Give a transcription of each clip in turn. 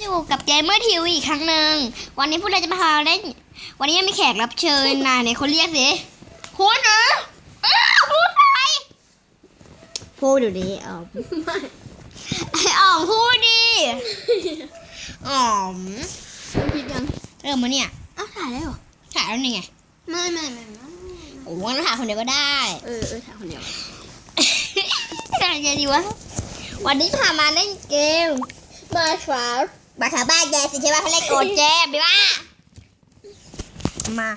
อยู่กับเจมเมอร์ทีวีอีกครั้งหนึ่งวันนี้พวกเราจะมาพาเล่น วันนี้มีแขกรับเชิญนะเนี่ยเขาเรียกสิพูดนะอ้าวพูดไปพูดเดี๋ยวนี้อ๋อมไอ้อ๋อมพูดดิอ๋อมผิดยังเริ่มมาเนี่ยอ้าวถ่ายได้เหรอถ่ายแล้วนี่ไงไม่ไม่ไม่ไม่โอ้งั้นถ่ายคนเดียวก็ได้ เออเออถ่ายคนเดียวอะไรจะดีวะวันนี้พามาเล่นเกมมาสวาบาสาบ้าแกสิใช่ไหมเขาเล่นโกดเจมดีว่ามา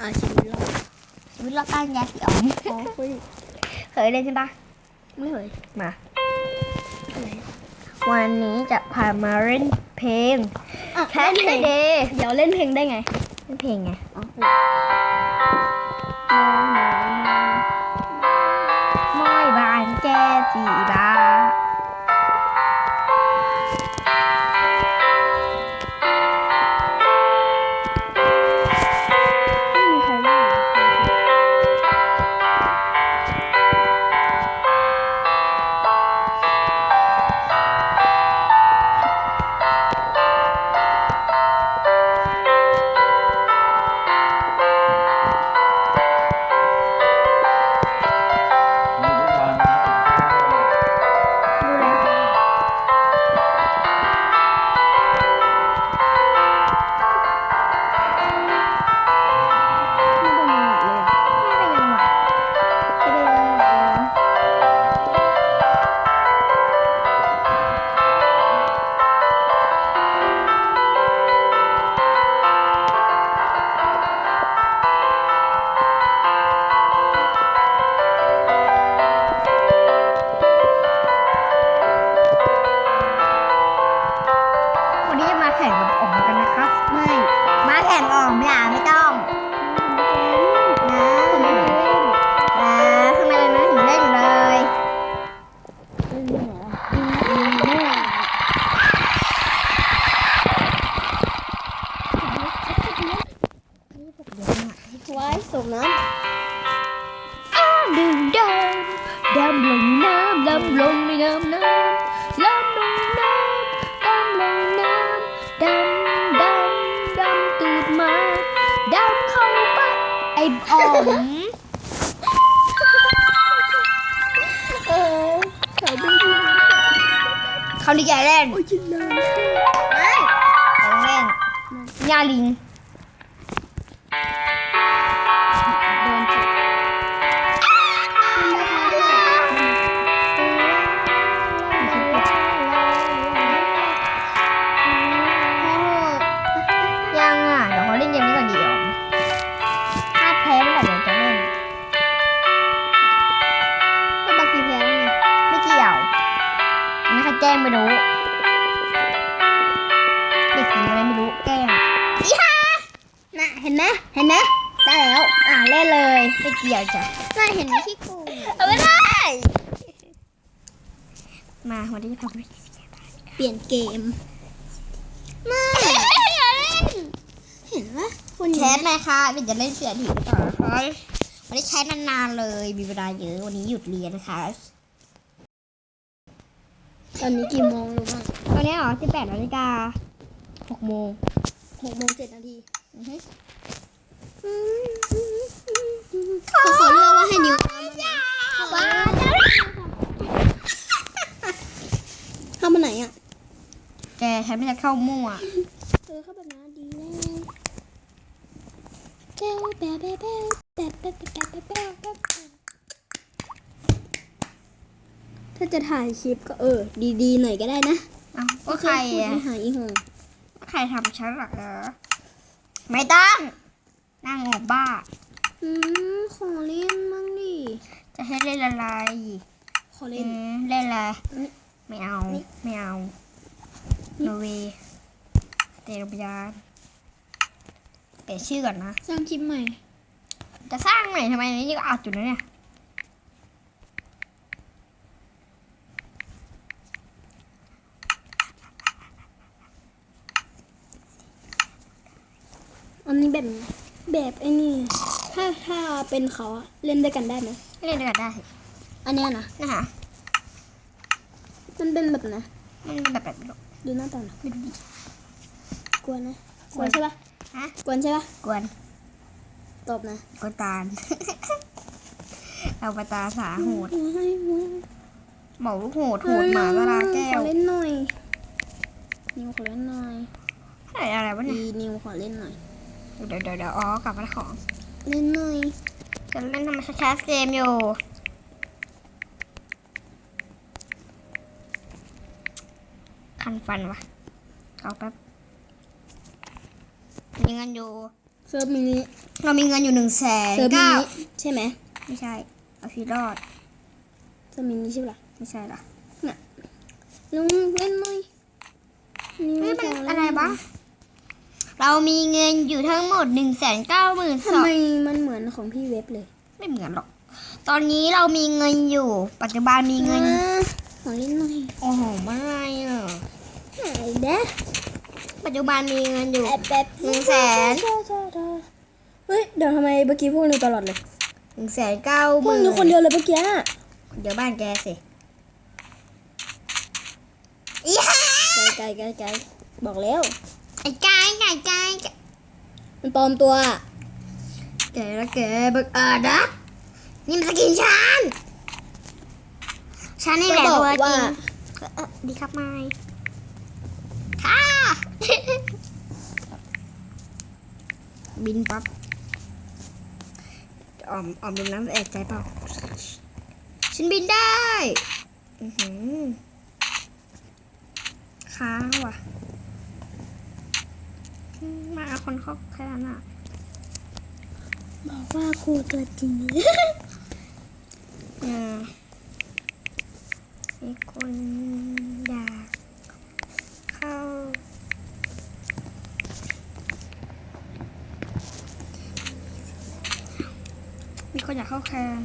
อาชีวิตเราชีวิตเราตั้งยาสีอ๋อมอ๋อคุยเคยเล่นใช่ปะไม่เคยมา วันนี้จะพามาเล่นเพลงอะแคทเดย์เดี๋ยวเล่นเพลงได้ไง เล่นเพลงไงอ๋อม้อยบานแกสีบาไไม่บ้าแข่งออกไม่ล่ะไม่ต้อง นะนะทำไมเราไม่ถึงเล่นเลยไว้ส่งน้ำอ้าดึงดำดำลงในน้ำดำลงในน้ำน้ำ อ้อ๋อมำเออถ่ายได้ดีเขาดีใจเล่นโอ้ยจินน้ไม่เขาเล่นยาลิง ห็นไหมที่กูเอาไม่ได้ มาวันนี้จะพาไปเปลี่ยนเกมไม่อย่าเล่นเห็นไหมคุณแคสไหมคะเป็นจะเล่นเสือถีบต่อนะคะวันนี้ใช้นานๆเลย มีเวลาเยอะ วันนี้หยุดเรียนนะคะ ตอนนี้กี่โมงรู้บ้างตอนนี้เหรอ18นาฬิกา6โมงหกโมงเจ็ดนาทีอือฮึ เขาขอเลือกว่าให้นิ้วตามมาว้าเข้ามาไหนอะ แกฉันไม่จะเข้ามั่วเออเข้าแบบนั้นดีแน่เจ้าแบ๊ะแบ๊แบ๊แบ๊แบ๊แบ๊แบ๊แบ๊แบ๊แบ๊ถ้าจะถ่ายคลิปก็เออ ดีๆหน่อยก็ได้นะอ้าก็ใครอะให้หายอีหงใครทำฉันหรอไม่ต้องนั่งออกบ้า อืมขอเล่นมั่งดิจะให้เล่นอะไรขออืเล่นมเล่นอะไรนี่ไม่เอานี่ ไม่เอานี่โนเวเตะโรงพยาบาลเปลี่ยนชื่อก่อนนะ สร้างคลิปใหม่ จะสร้างใหม่ทำไมนี่ก็อัดอยู่นะเนี่ยอันนี้แบบแบบไอ้นี่ ถ้าถ้าเป็นเขาอะเล่นด้วยกันได้ไหมเล่นด้วยกันได้อันเนี้ยนะนะคะมันเป็นแบบนะมันเป็นแบบแบบนี้หรอกดูหน้าตาหน่อยไม่รู้ดิกวนนะกวนใช่ปะฮะกวนใช่ปะกวนตบนะกวนตาล เอาปตาสาโหดหมอลูกโหดโหดหมาตาลาแก้ขวอเล่นหน่อยนิวขอเล่นหน่อยอะไรอะไรวะเนี่ยดีนิวขอเล่นหน่อยเดี๋ยวเดี๋ยวเดี๋ยวอ๋อกลับมาของ เล่นหน่อยจะเล่นทำไมช้าๆเกมอยู่คันฟันวะเอาแป๊บมีเงินอยู่เซิร์ฟมินิเรามีเงินอยู่หนึ่งแสนเซิร์ฟมิเก้านิใช่ไหมไม่ใช่เอาชีวิตรอดเซิร์ฟมินิใช่ปะล่ะไม่ใช่หรอลุงเล่นหน่อยนิวนี่มันขเล่อะไรบ้าง เรามีเงินอยู่ทั้งหมดหนึ่งแสนเก้าหมื่นสทำองไมมันเหมือนของพี่เว็บเลยไม่เหมือนหรอก ตอนนี้เรามีเงินอยู่ ปัจจุบันมีเงิน อ่าขอเล่นหน่อยโอ้โหไม่อะไหนเด้ปัจจุบันมีเงินอยู่ แอบแบบหนึ่งแสน เฮ้ยเดี๋ยวทำไมเมื่อกี้พวกนิวตลอดเลยหนึ่งแสนเก้าหพวกมื่นนิวคนเดียวเลยเมื่อกี้เดี๋ยวบ้านแกสิอีห่าไกลไกลไกลไกลบอกแล้ว ไอ้กายไก่ไก่ไก่มันปลอมตัวแกละแกเบิกเอิดนะนี่มันสกินฉันฉันนี่แหละจะบตัอกวจริว่างเออดีครับไม่ค่ะบินปั๊บออมออมบินน้ำแอกใจเปล่าฉันบินได้อือหือค้างว่ะอื มมาเอาคนเขาแค่นั้นอะ บอกว่าครูตัวจริงเออมีคนอยากเข้า มีคนอยากเข้าแคน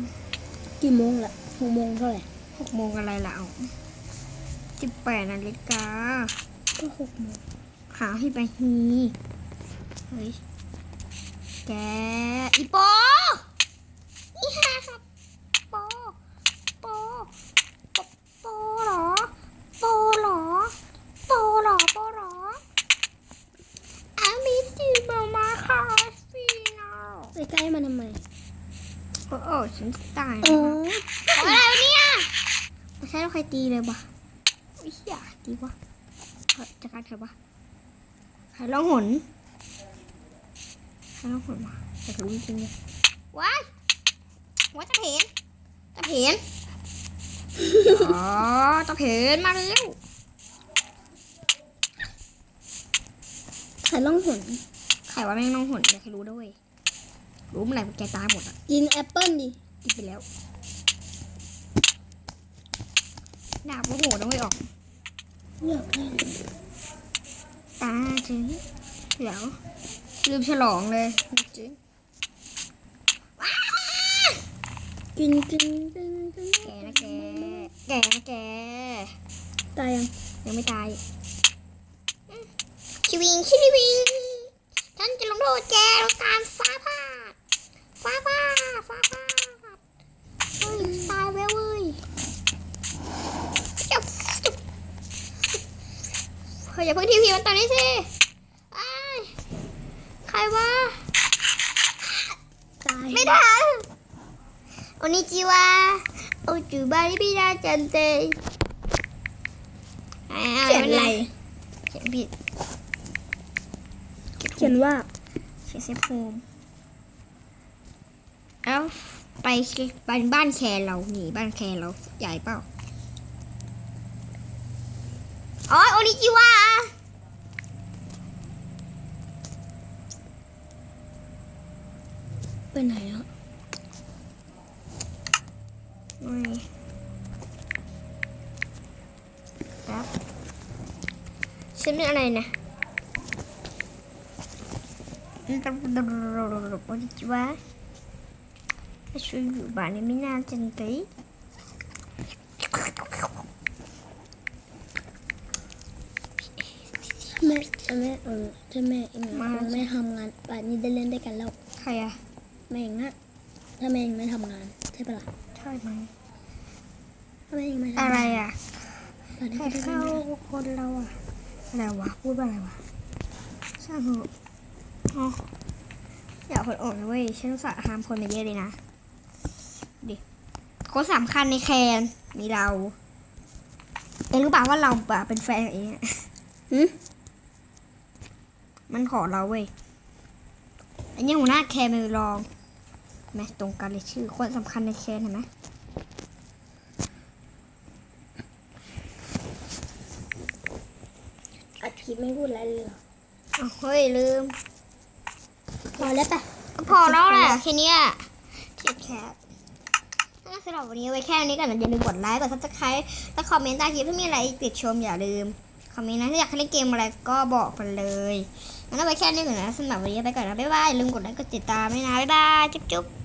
กี่โมงละหกโมงเท่าไหร่หกโมงอะไรล่ะเอาสิบแปดนาฬิกาก็หกโมงหาที่ไปฮี เฮ้ย แก อีโปอีห่าโปโปโปโปเหรอโปเหรอโปเหรอโปเหรอ I miss you mama ค่ะฟีนาไปใกล้มันทำไม โอ้โอ้ฉันตายอ๋แล้วออะไรวะเนี่ยไม่ใช่เราใครตีเลยปะไม่อยากตีวะเฮ้ยจัดการเถอะปะใครร้องหน ใครร้องหนมาแต่รู้จริงๆเลยว้ายว่าตะเพนตะเพนอ๋อตะเพนมาแล้วใครล่องหนใครว่าแม่งน้องหนอยากให้รู้ด้วย รู้เมื่อไหร่แกตายหมดอะ กินแอปเปิ้ลดิกินไปแล้วดาบโอ้โหต้องไปออกอยากได้ตาถึงเดี๋ยว ลืมฉลองเลยจริงกินกินกินกินแกนะแก แกนะแก ตายยังยังไม่ตายชิวิงชิวิงฉันจะลงโทษแกด้วยการฟ้าผ่าดฟ้าผ่าดฟ้าผ่าดเฮ้ยตายแล้วเว้ยเจ้าเฮ้ยอย่าเพิ่งทีพีมันตอนนี้สิ วะตายไม่ทันโอนิจิวะโอจูบาริบิดาจันเตยเขียนอะไรเขียนผิดเขียนว่าเขียนเซฟโฮมเอ้าไปบ้านบ้านแคร์เราหนีบ้านแคร์เราใหญ่เปล่าอ๋อโอนิจิวะ ไปไหนอะไม่แป๊บฉันเป็นอะไรนะโอนิจิวะช่วยอยู่บ้านนี้ไม่นานจังเลยแม่แม่เออถ้าแม่เองอะคงไม่ทำงานป่านนี้ได้เล่นด้วยกันแล้ว ใครอะ แม่เองอะถ้าแม่เองไม่ทำงาน ใช่ปะล่ะใช่ไหมถ้าแม่เองไม่ทำงานอะไรอะใครเข้าคนเราอะอะไรวะพูดว่าอะไรวะช่างเถอะอ๋ออย่าคนออกนะเว้ยฉันอุตสาห์ห้ามคนมาเยอะเลยนะดิคนสำคัญในแคนมีเรา เองรู้ป่าว่าเราแบบเป็นแฟนกับเองอะหืมมันขอเราเว้ยอันนี้หัวหน้าแคนไปลองเห็น ไหมตรงกันเลยชื่อคนสำคัญในแคนเห็นไหมอัดคลิปไม่พูดอะไรเลยเหรออ้าวเฮ้ยลืม พอแล้วปะก็พอแล้วแหละแค่เนี้ยเขียดแคทงั้นสำหรับวันนี้ไว้แค่นี้ก่อนนะอย่าลืมกดไลค์ กดซับสไครต์และคอมเมนต์ใต้คลิปถ้ามีอะไรติดชมอย่าลืม คอมเมนต์นะ ถ้าอยากให้เล่นเกมอะไรก็บอกมาเลยงั้นเอาไว้แค่นี้ก่อนนะสำหรับวันนี้ไปก่อนนะ บ๊ายบายอย่าลืมกดไลค์ กดติดตามด้วยนะ บ๊ายบาย จุ๊บจุ๊บ